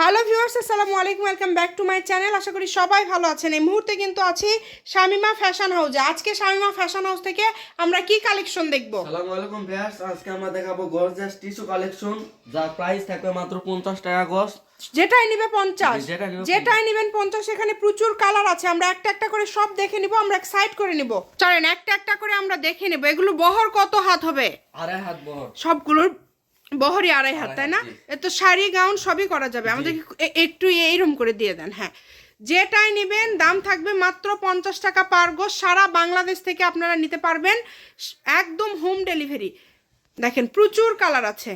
Hello viewers আসসালামু আলাইকুম welcome back to my channel আশা করি সবাই ভালো আছেন। এই মুহূর্তে কিন্তু আছি শামিমা ফ্যাশন হাউসে আজকে শামিমা ফ্যাশন হাউস থেকে আমরা কি কালেকশন দেখব? সালামু আলাইকুম ভিউয়ার্স আজকে আমরা দেখাবো গর্জিয়াস টিস্যু কালেকশন যার প্রাইস থাকবে মাত্র 50 টাকা গজ। যেটাই নিবে পঞ্চাশ। জি, যেটাই নিবে যেটাই নিবেন পঞ্চাশ এখানে প্রচুর কালার আছে। আমরা একটা একটা করে সব দেখে নিব আমরা সাইড করে নিব। চলেন একটা একটা করে আমরা দেখে নিব। এগুলো বহর কত হাত হবে? আড়াই হাত বহর। সবগুলোর বহরই আড়াই হাত তাই না? এ তো শাড়ি গাউন সবই করা যাবে। আমাদের একটু এইরকম করে দিয়ে দেন হ্যাঁ। যেটাই নেবেন দাম থাকবে মাত্র পঞ্চাশ টাকা পার গোস সারা বাংলাদেশ থেকে আপনারা নিতে পারবেন একদম হোম ডেলিভারি দেখেন প্রচুর কালার আছে।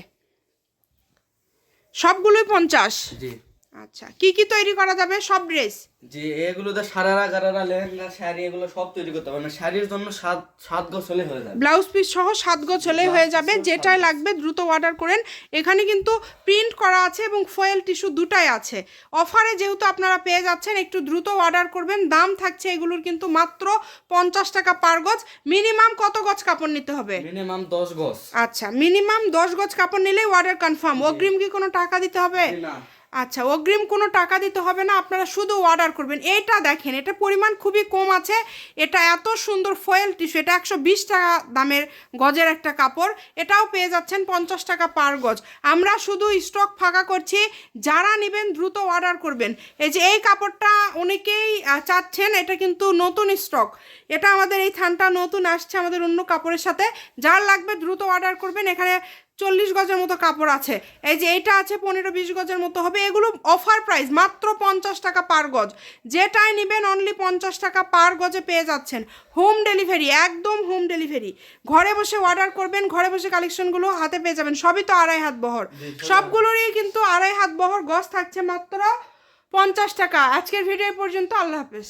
সবগুলোই পঞ্চাশ। জি। আচ্ছা কি কি তৈরি করা যাবে? সব ড্রেস? জি এগুলোতে সারারা গারারা লেহেঙ্গা শাড়ি এগুলো সব তৈরি করতে হবে। মানে শাড়ির জন্য সাত সাত গজ হলে হয়ে যাবে। ব্লাউজ পিস সহ সাত গজ হলেই হয়ে যাবে। যেটাই লাগবে দ্রুত অর্ডার করেন। এখানে কিন্তু প্রিন্ট করা আছে এবং ফয়েল টিস্যু দুটাই আছে। অফারে যেহেতু আপনারা পেয়ে যাচ্ছেন একটু দ্রুত অর্ডার করবেন। দাম থাকছে এগুলোর কিন্তু মাত্র পঞ্চাশ টাকা পার গজ। মিনিমাম কত গজ কাপড় নিতে হবে? মিনিমাম 10 গজ। আচ্ছা মিনিমাম দশ গজ কাপড় নিলেই অর্ডার কনফার্ম। অগ্রিম কি কোনো টাকা দিতে হবে? না। আচ্ছা অগ্রিম কোনো টাকা দিতে হবে না, আপনারা শুধু অর্ডার করবেন। এইটা দেখেন, এটা পরিমাণ খুবই কম আছে। এটা এত সুন্দর ফয়েল টিস্যু এটা একশো বিশ টাকা দামের গজের একটা কাপড়। এটাও পেয়ে যাচ্ছেন পঞ্চাশ টাকা পার গজ। আমরা শুধু স্টক ফাঁকা করছি, যারা নেবেন দ্রুত অর্ডার করবেন। এই যে এই কাপড়টা অনেকেই চাচ্ছেন, এটা কিন্তু নতুন স্টক এটা আমাদের এই থানটা নতুন, আসছে আমাদের অন্য কাপড়ের সাথে। যার লাগবে দ্রুত অর্ডার করবেন। এখানে গজের মতো কাপড় আছে। এই যে এটা আছে পনেরো বিশ গজের মতো হবে। এগুলো অফার প্রাইস মাত্র পঞ্চাশ টাকা পার গজ। যেটাই নেবেন অনলি পঞ্চাশ টাকা পার গজে পেয়ে যাচ্ছেন। হোম ডেলিভারি একদম হোম ডেলিভারি ঘরে বসে অর্ডার করবেন ঘরে বসে কালেকশনগুলো হাতে পেয়ে যাবেন। সবই তো আড়াই হাত বহর। সবগুলোরই কিন্তু আড়াই হাত বহর গজ থাকছে মাত্র পঞ্চাশ টাকা। আজকের ভিডিও পর্যন্ত। আল্লাহ হাফেজ।